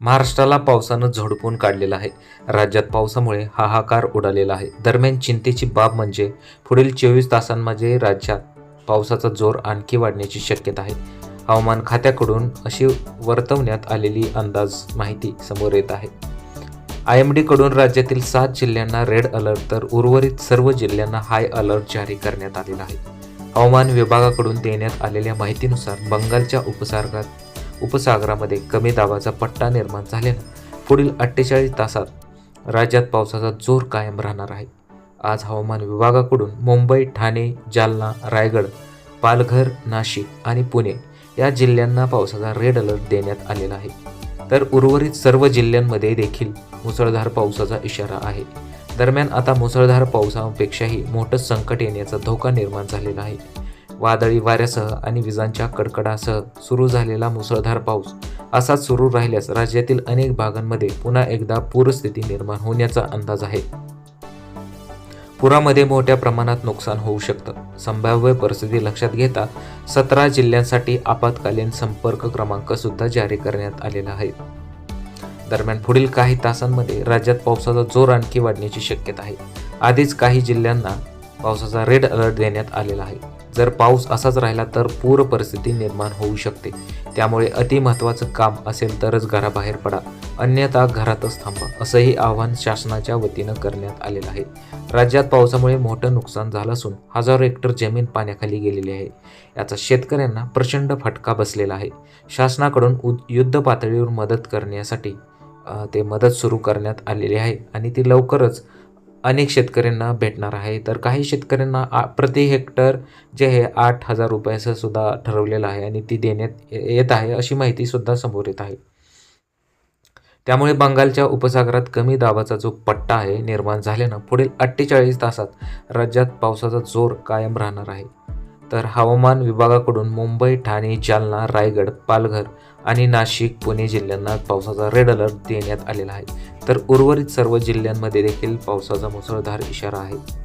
महाराष्ट्राला पावसानं झोडपून काढलेला आहे. राज्यात पावसामुळे हाहाकार उडालेला आहे. दरम्यान चिंतेची बाब म्हणजे पुढील चोवीस तासांमध्ये राज्यात पावसाचा जोर आणखी वाढण्याची शक्यता आहे. हवामान खात्याकडून अशी वर्तवण्यात आलेली अंदाज माहिती समोर येत आहे. आय एम डीकडून राज्यातील सात जिल्ह्यांना रेड अलर्ट तर उर्वरित सर्व जिल्ह्यांना हाय अलर्ट जारी करण्यात आलेला आहे. हवामान विभागाकडून देण्यात आलेल्या माहितीनुसार बंगालच्या उपसागरात उपसागरामध्ये कमी दाबाचा पट्टा निर्माण झाल्यानं पुढील अठ्ठेचाळीस तासात राज्यात पावसाचा जोर कायम राहणार आहे. आज हवामान विभागाकडून मुंबई ठाणे जालना रायगड पालघर नाशिक आणि पुणे या जिल्ह्यांना पावसाचा रेड अलर्ट देण्यात आलेला आहे. तर उर्वरित सर्व जिल्ह्यांमध्ये देखील मुसळधार पावसाचा इशारा आहे. दरम्यान आता मुसळधार पावसापेक्षाही मोठं संकट येण्याचा धोका निर्माण झालेला आहे. वादळी वाऱ्यासह आणि विजांच्या कडकडासह सुरू झालेला मुसळधार पाऊस असाच सुरू राहिल्यास राज्यातील अनेक भागांमध्ये पुन्हा एकदा पूरस्थिती निर्माण होण्याचा अंदाज आहे. पुरामध्ये मोठ्या प्रमाणात नुकसान होऊ शकतं. संभाव्य परिस्थिती लक्षात घेता सतरा जिल्ह्यांसाठी आपत्कालीन संपर्क क्रमांक सुद्धा जारी करण्यात आलेला आहे. दरम्यान पुढील काही तासांमध्ये राज्यात पावसाचा जोर आणखी वाढण्याची शक्यता आहे. आधीच काही जिल्ह्यांना पावसाचा रेड अलर्ट देण्यात आलेला आहे. जर पाऊस असाच राहिला तर पूर परिस्थिती निर्माण होऊ शकते. त्यामुळे अति महत्त्वाचं काम असेल तरच घराबाहेर पडा. अन्यथा घरातच थांबा असंही आवाहन शासनाच्या वतीनं करण्यात आलेलं आहे. राज्यात पावसामुळे मोठं नुकसान झालं असून हजारो हेक्टर जमीन पाण्याखाली गेलेली आहे. याचा शेतकऱ्यांना प्रचंड फटका बसलेला आहे. शासनाकडून उद युद्ध पातळीवर मदत करण्यासाठी ते मदत सुरू करण्यात आलेली आहे आणि ती लवकरच अनेक शेतकऱ्यांना भेटणार आहे. तर काही शेतकऱ्यांना आ- प्रति हेक्टर जे आहे आठ हजार रुपयाचं सुद्धा ठरवलेलं आहे आणि ती देण्यात ये- येत आहे अशी माहिती सुद्धा समोर येत आहे. त्यामुळे बंगालच्या उपसागरात कमी दाबाचा जो पट्टा आहे निर्माण झाल्यानं पुढील अठ्ठेचाळीस तासात राज्यात पावसाचा जोर कायम राहणार आहे. तर हवामान विभागाकडून मुंबई ठाणे जालना रायगड पालघर आणि नाशिक पुणे जिल्ह्यांना पावसाचा रेड अलर्ट देण्यात आलेला आहे. तर उर्वरित सर्व जिल्ह्यांमध्ये देखील पावसाचा मुसळधार इशारा आहे.